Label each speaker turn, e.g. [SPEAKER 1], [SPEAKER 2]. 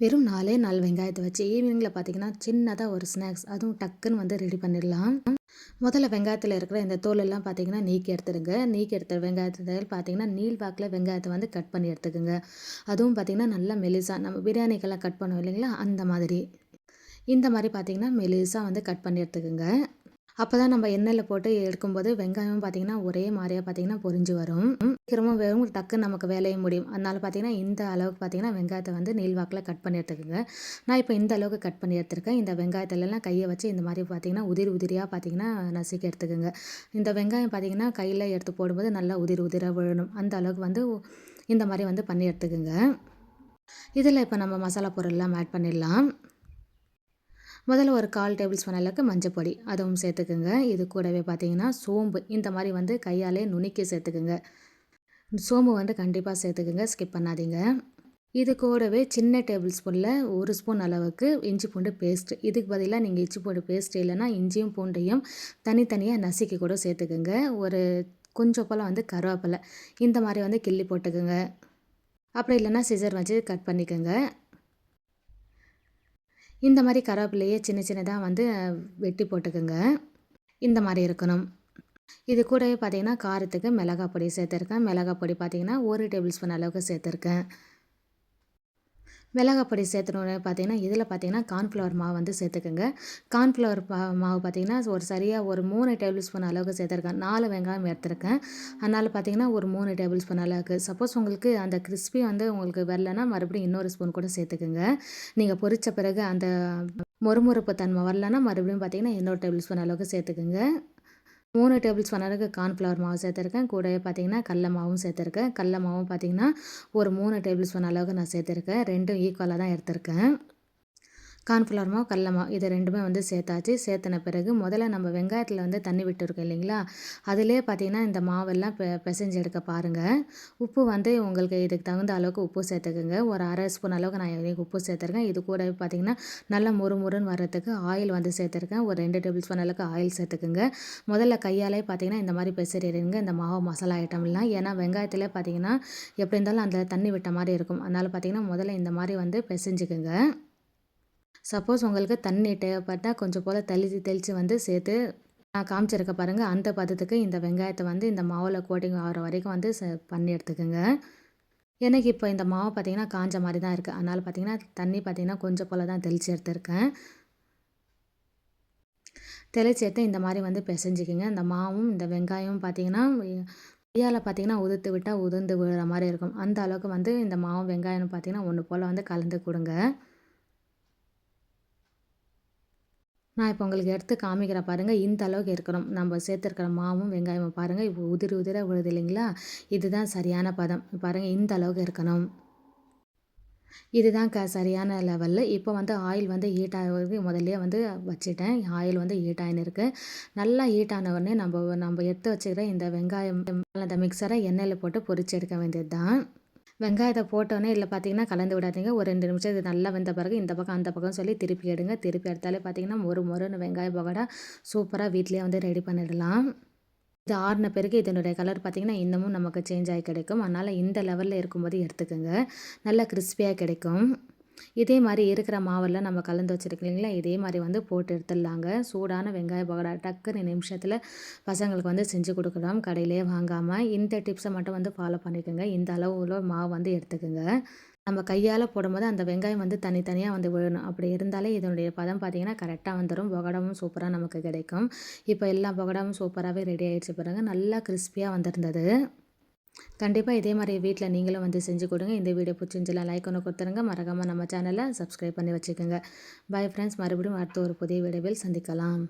[SPEAKER 1] வெறும் நாலே நாலு வெங்காயத்தை வச்சு ஈவினிங்கில் பார்த்தீங்கன்னா சின்னதாக ஒரு ஸ்நாக்ஸ் அதுவும் டக்குன்னு வந்து ரெடி பண்ணிடலாம். முதல்ல வெங்காயத்தில் இருக்கிற இந்த தோலெல்லாம் பார்த்தீங்கன்னா நீக்கி எடுத்துடுங்க. நீக்கி எடுத்த வெங்காயத்தில் பார்த்தீங்கன்னா நீல் வாக்கில் வெங்காயத்தை வந்து கட் பண்ணி எடுத்துக்கோங்க. அதுவும் பார்த்தீங்கன்னா நல்லா மெலிசாக நம்ம பிரியாணிக்கெல்லாம் கட் பண்ணுவோம் இல்லைங்களா? அந்த மாதிரி. இந்த மாதிரி பார்த்தீங்கன்னா மெலிசாக வந்து கட் பண்ணி எடுத்துக்கோங்க. அப்போ தான் நம்ம எண்ணெயில் போட்டு எடுக்கும்போது வெங்காயம் பார்த்திங்கன்னா ஒரே மாதிரியாக பார்த்திங்கன்னா பொரிஞ்சு வரும். சீக்கிரமாக வெறும் டக்குன்னு நமக்கு வேலையும் முடியும். அதனால் பார்த்திங்கன்னா இந்த அளவுக்கு பார்த்திங்கன்னா வெங்காயத்தை வந்து நீள்வாக்கில் கட் பண்ணி எடுத்துக்கோங்க. நான் இப்போ இந்த அளவுக்கு கட் பண்ணி எடுத்துருக்கேன். இந்த வெங்காயத்திலலாம் கையை வச்சு இந்த மாதிரி பார்த்திங்கன்னா உதிரி உதிரியாக பார்த்திங்கன்னா நசுக்கி எடுத்துக்கோங்க. இந்த வெங்காயம் பார்த்திங்கன்னா கையில் எடுத்து போடும்போது நல்லா உதிரி உதிராக விழணும். அந்த அளவுக்கு வந்து இந்த மாதிரி வந்து பண்ணி எடுத்துக்கோங்க. இதில் இப்போ நம்ம மசாலா பொருள்லாம் ஆட் பண்ணிடலாம். முதல்ல ஒரு கால் டேபிள் ஸ்பூன் அளவுக்கு மஞ்சப்பொடி அதுவும் சேர்த்துக்குங்க. இது கூடவே பார்த்தீங்கன்னா சோம்பு. இந்த மாதிரி வந்து கையாலே நுணுக்கி சேர்த்துக்குங்க. சோம்பு வந்து கண்டிப்பாக சேர்த்துக்குங்க. ஸ்கிப் பண்ணாதீங்க. இது கூடவே சின்ன டேபிள் ஸ்பூனில் ஒரு ஸ்பூன் அளவுக்கு இஞ்சி பூண்டு பேஸ்ட் இதுக்கு பதிலாக நீங்கள் இஞ்சி பூண்டு பேஸ்ட் இல்லைன்னா இஞ்சியும் பூண்டையும் தனித்தனியாக நசுக்கி கூட சேர்த்துக்குங்க. ஒரு கொஞ்சம் போல் வந்து கருவேப்பிலை. இந்த மாதிரி வந்து கிள்ளி போட்டுக்குங்க. அப்புறம் இல்லைன்னா சிசர் வச்சு கட் பண்ணிக்கோங்க. இந்த மாதிரி கருவேப்பிலையே சின்ன சின்னதாக வந்து வெட்டி போட்டுக்கோங்க. இந்த மாதிரி இருக்கணும். இது கூடவே பார்த்திங்கன்னா காரத்துக்கு மிளகாய் பொடி சேர்த்துருக்கேன். மிளகாய் பொடி பார்த்திங்கன்னா ஒரு டேபிள் ஸ்பூன் அளவுக்கு சேர்த்துருக்கேன். மிளகாப்பொடி சேர்த்துனோட பார்த்தீங்கன்னா இதில் பார்த்தீங்கன்னா கார்ன்ஃப்ளவர் மாவு வந்து சேர்த்துக்கோங்க. கார்ன்ஃப்ளவர் மாவு பார்த்தீங்கன்னா ஒரு சரியாக ஒரு மூணு டேபிள் ஸ்பூன் அளவுக்கு சேர்த்துருக்கேன். நாலு வெங்காயம் எடுத்துருக்கேன். அதனால் பார்த்தீங்கன்னா ஒரு மூணு டேபிள் ஸ்பூன் அளவுக்கு. சப்போஸ் உங்களுக்கு அந்த கிறிஸ்பி வந்து உங்களுக்கு வரலன்னா மறுபடியும் இன்னொரு ஸ்பூன் கூட சேர்த்துக்குங்க. நீங்கள் பொரித்த பிறகு அந்த மொறுமொறுப்பு தன்மை வரலன்னா மறுபடியும் பார்த்தீங்கன்னா இன்னொரு டேபிள் ஸ்பூன் அளவுக்கு சேர்த்துக்குங்க. மூணு டேபிள் ஸ்பூன் அளவுக்கு கார்ன்ஃப்ளவர் மாவு சேர்த்துருக்கேன். கூடவே பார்த்தீங்கன்னா கடல மாவும் சேர்த்துருக்கேன். கடல மாவும் பார்த்தீங்கன்னா ஒரு மூணு டேபிள் ஸ்பூன் அளவுக்கு நான் சேர்த்துருக்கேன். ரெண்டும் ஈக்குவலாக தான் எடுத்திருக்கேன். கார்ன்ஃப்ளவர் மாவு கடல மாவு இது ரெண்டுமே வந்து சேர்த்தாச்சு. சேர்த்தன பிறகு முதல்ல நம்ம வெங்காயத்தில் வந்து தண்ணி விட்டுருக்கோம் இல்லைங்களா? அதிலே பார்த்தீங்கன்னா இந்த மாவெல்லாம் பெ பிசைஞ்சு எடுக்க பாருங்கள் உப்பு வந்து உங்களுக்கு இதுக்கு தகுந்த அளவுக்கு உப்பு சேர்த்துக்குங்க. ஒரு அரை ஸ்பூன் அளவுக்கு நான் உப்பு சேர்த்துருக்கேன். இது கூட பார்த்தீங்கன்னா நல்லா முறுமுறுன்னு வர்றதுக்கு ஆயில் வந்து சேர்த்துருக்கேன். ஒரு ரெண்டு டேபிள் ஸ்பூன் அளவுக்கு ஆயில் சேர்த்துக்குங்க. முதல்ல கையாலே பார்த்தீங்கன்னா இந்த மாதிரி பெசரிடுங்க இந்த மாவு மசாலா ஐட்டம்லாம். ஏன்னா வெங்காயத்தில் பார்த்தீங்கன்னா எப்படி இருந்தாலும் அந்த தண்ணி விட்ட மாதிரி இருக்கும். அதனால் பார்த்தீங்கன்னா முதல்ல இந்த மாதிரி வந்து பிசைஞ்சுக்குங்க. சப்போஸ் உங்களுக்கு தண்ணி தேவைப்பட்டால் கொஞ்சம் போல் தெளித்து தெளித்து வந்து சேர்த்து நான் காமிச்சிருக்க பாருங்கள் அந்த பதத்துக்கு இந்த வெங்காயத்தை வந்து இந்த மாவில் கோட்டிங் ஆகிற வரைக்கும் வந்து பண்ணி எடுத்துக்கோங்க. எனக்கு இப்போ இந்த மாவு பார்த்திங்கன்னா காஞ்ச மாதிரி தான் இருக்குது அதனால் பார்த்திங்கன்னா தண்ணி பார்த்திங்கன்னா கொஞ்சம் போல் தான் தெளித்து எடுத்திருக்கேன். தெளித்து எடுத்து இந்த மாதிரி வந்து பிசைஞ்சிக்கிங்க. இந்த மாவும் இந்த வெங்காயமும் பார்த்திங்கன்னா கையால் பார்த்திங்கன்னா உதுத்து விட்டால் உதிர்ந்து விழுற மாதிரி இருக்கும். அந்த அளவுக்கு வந்து இந்த மாவும் வெங்காயம் பார்த்திங்கன்னா ஒன்று போல் வந்து கலந்து கொடுங்க. நான் இப்போ உங்களுக்கு எடுத்து காமிக்கிற பாருங்கள் இந்த அளவுக்கு இருக்கணும். நம்ம சேர்த்துருக்கிற மாவும் வெங்காயமும் பாருங்கள் இப்போ உதிரி உதிர விழுது இல்லைங்களா? இதுதான் சரியான பதம். பாருங்கள் இந்த அளவுக்கு இருக்கணும். இதுதான் க சரியான லெவலில் இப்போ வந்து ஆயில் வந்து ஹீட் ஆகிறது முதல்ல வந்து வச்சுட்டேன். ஆயில் வந்து ஹீட் ஆகின்னு இருக்குது நல்லா ஹீட் ஆன உடனே நம்ம நம்ம எடுத்து வச்சுக்கிற இந்த வெங்காயம் அந்த மிக்சரை எண்ணெயில் போட்டு பொரிச்சு எடுக்க வேண்டியது தான் வெங்காயத்தை போட்டோன்னே இல்லை பார்த்தீங்கன்னா கலந்து விடாதீங்க. ஒரு ரெண்டு நிமிஷம் இது நல்லா வெந்த பிறகு இந்த பக்கம் அந்த பக்கம் சொல்லி திருப்பி எடுங்க. திருப்பி எடுத்தாலே பார்த்தீங்கன்னா ஒரு முறைன்னு வெங்காய பகோடா சூப்பராக வீட்லேயே வந்து ரெடி பண்ணிடலாம். இது ஆறின பிறகு இதனுடைய கலர் பார்த்திங்கன்னா இன்னமும் நமக்கு சேஞ்ச் ஆகி கிடைக்கும். அதனால் இந்த லெவலில் இருக்கும்போது எடுத்துக்கோங்க. நல்லா கிறிஸ்பியாக கிடைக்கும். இதே மாதிரி இருக்கிற மாவெல்லாம் நம்ம கலந்து வச்சுருக்கீங்களா இதே மாதிரி வந்து போட்டு எடுத்துடலாங்க. சூடான வெங்காய பகோடா டக்குன்னு நிமிஷத்தில் பசங்களுக்கு வந்து செஞ்சு கொடுக்கலாம். கடையிலே வாங்காமல் இந்த டிப்ஸை மட்டும் வந்து ஃபாலோ பண்ணிக்கோங்க. இந்த அளவில் மாவு வந்து எடுத்துக்கோங்க. நம்ம கையால் போடும்போது அந்த வெங்காயம் வந்து தனித்தனியாக வந்து விழணும். அப்படி இருந்தாலே இதனுடைய பதம் பார்த்திங்கன்னா கரெக்டாக வந்துடும் புகடமும் சூப்பராக நமக்கு கிடைக்கும். இப்போ எல்லா புகடமும் சூப்பராகவே ரெடி ஆகிடுச்சு பாருங்கள் நல்லா கிறிஸ்பியாக வந்திருந்தது. கண்டிப்பாக இதே மாதிரி வீட்டில் நீங்களும் வந்து செஞ்சு கொடுங்க. இந்த வீடியோ பிடிச்சிருந்துச்சுலாம் லைக் ஒன்று கொடுத்துருங்க. மறக்காமல் நம்ம சேனலை சப்ஸ்கிரைப் பண்ணி வச்சுக்கோங்க. பை ஃப்ரெண்ட்ஸ் மறுபடியும் அடுத்த ஒரு புதிய வீடியோவில் சந்திக்கலாம்.